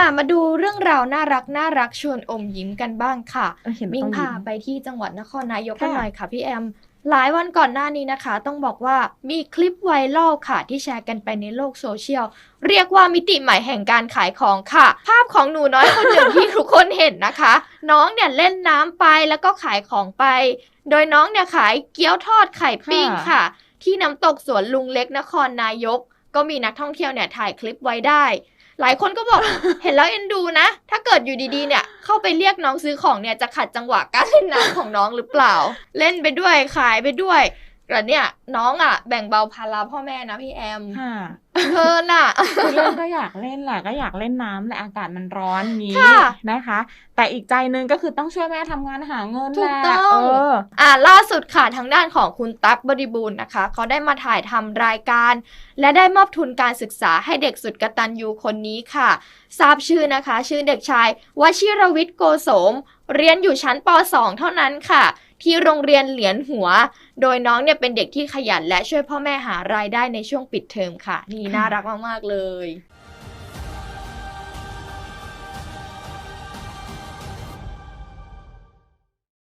อะมาดูเรื่องราวน่ารักน่ารักชวนอมยิ้มกันบ้างค่ะเออเห็นมิ่งต้องพายิ้มไปที่จังหวัดนครนายกกันค่ะหน่อยค่ะพี่แอมหลายวันก่อนหน้านี้นะคะ ต้องบอกว่ามีคลิปไวรัลค่ะ ที่แชร์กันไปในโลกโซเชียล เรียกว่ามิติใหม่แห่งการขายของค่ะ ภาพของหนูน้อยคนหนึ่งที่ทุกคนเห็นนะคะ น้องเนี่ยเล่นน้ำไปแล้วก็ขายของไป โดยน้องเนี่ยขายเกี๊ยวทอดไข่ปิ้งค่ะค่ะที่น้ำตกสวนลุงเล็กนครนายก ก็มีนักท่องเที่ยวเนี่ยถ่ายคลิปไว้ได้ หลายคนก็บอก เห็นแล้วเอ็นดูนะ ถ้าเกิดอยู่ดีๆ เนี่ย เข้าไปเรียกน้องซื้อของเนี่ยจะขัดจังหวะการเล่นน้ำของน้องหรือเปล่า เล่นไปด้วยขายไปด้วย แต่เนี่ย น้องอะ แบ่งเบาภาระพ่อแม่นะพี่แอมค่ะเพลินอะคือเล่นก็อยากเล่นแหละก็อยากเล่นน้ำแหละอากาศมันร้อนนี้ค่ะนะคะ แต่อีกใจหนึงก็คือต้องช่วยแม่ทำงานหาเงินถูแหกละต้องเอออ่าล่าสุดค่ะทางด้านของคุณตั๊กบริบูรณ์นะคะเขาได้มาถ่ายทำรายการ และได้มอบทุนการศึกษาให้เด็กสุดกตัญญูคนนี้ค่ะ ทราบชื่อนะคะ ชื่อเด็กชายวชิรวิทย์โกโสม เรียนอยู่ชั้นป .2 เท่านั้นค่ะ ที่โรงเรียนเหรียญหัว โดยน้องเนี่ยเป็นเด็กที่ขยันและช่วยพ่อแม่หารายได้ในช่วงปิดเทอมค่ะ นี่น่ารักมากๆเลย